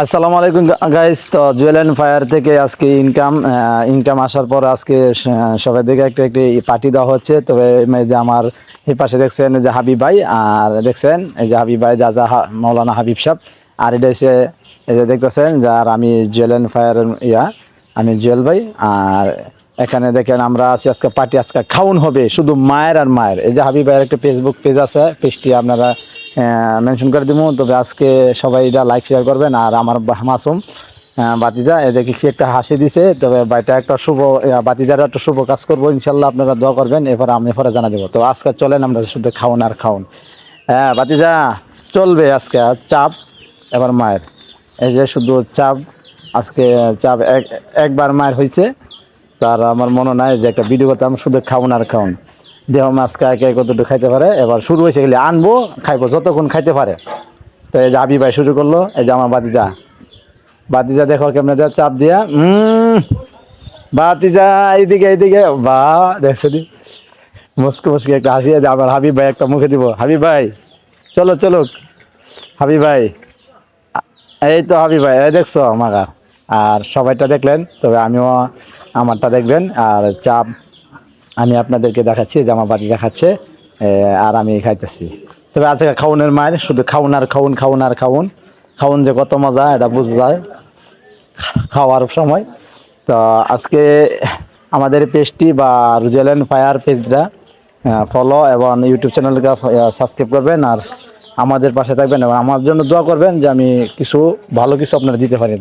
আসসালামু আলাইকুম গাইস তো জুয়েল অ্যান্ড ফায়ার থেকে আজকে ইনকাম ইনকাম আসার পর আজকে সবাই দিকে একটা, একটি পার্টি দেওয়া হচ্ছে। তবে যে আমার এই পাশে দেখছেন যে হাবিব ভাই, আর দেখছেন এই যে হাবিব ভাই, যা যা মৌলানা হাবিব সাহেব। আর এটা হচ্ছে, এই যে দেখতেছেন, যে, আর আমি জুয়েল অ্যান্ড ফায়ার ইয়া, আমি জুয়েল ভাই। আর এখানে দেখেন আমরা আছি, আজকে পার্টি আজকে খাউন হবে, শুধু মায়ের আর মায়ের। এই যে হাবিব ভাইয়ের একটা ফেসবুক পেজ আছে পেজটি আপনারা মেনশন করে দিব তবে আজকে সবাই এটা লাইক শেয়ার করবেন। আর আমার মাসুম বাতিজা এদেরকে কি একটা হাসি দিছে। তবে বাইটা একটা শুভ বাতিজার একটা শুভ কাজ করব। ইনশাল্লাহ আপনারা দোয়া করবেন। এরপর আমি এরপরে জানা দেবো। তো আজকে চলেন আমরা শুধু খাওন আর খাওন। হ্যাঁ বাতিজা, চলবে আজকে। চাপ, এবার মায়ের। এই যে শুধু চাপ, আজকে চাপ এক একবার মায়ের হয়েছে তার আমার মনে নাই যে একটা ভিডিও করতে আমি শুধু খাওন আর খাওন। দেহ মাছকে একে কতটুকু খাইতে পারে? এবার শুরু হয়েছে গেলে আনব, খাইবো, যতক্ষণ খাইতে পারে। তো এই যে আবি ভাই শুরু করল, এই যে আমার বাতিজা। বাতিজা দেখো কেমনে দেয় চাপ দিয়া বাতিজা, এইদিকে এইদিকে, বা, দেখছ দি মুসকে মুসকে একটা হাসি আছে আমার হাবিব ভাই একটা মুখে দিব। হাবিব ভাই, চলো চলো। হাবিব ভাই, এই তো হাবিব ভাই, এই দেখছ আমাকে আর সবাইটা দেখলেন, তবে আমিও আমারটা দেখবেন, আর চাপ আমি আপনাদেরকে দেখাচ্ছি জামা বাড়ি দেখাচ্ছে আর আমি খাইতেছি। তবে আজকে খাউনের মায়ের, শুধু খাউন আর খাউন খাউন আর খাউন। খাউন যে কত মজা, এটা বুঝা যায় খাওয়ার সময়। তো আজকে আমাদের পেজটি বা রুজেলেন ফায়ার পেজটা ফলো এবং ইউটিউব চ্যানেলকে সাবস্ক্রাইব করবেন আর আমাদের পাশে থাকবেন এবং আমার জন্য দোয়া করবেন যে আমি কিছু, ভালো কিছু আপনারা দিতে পারি।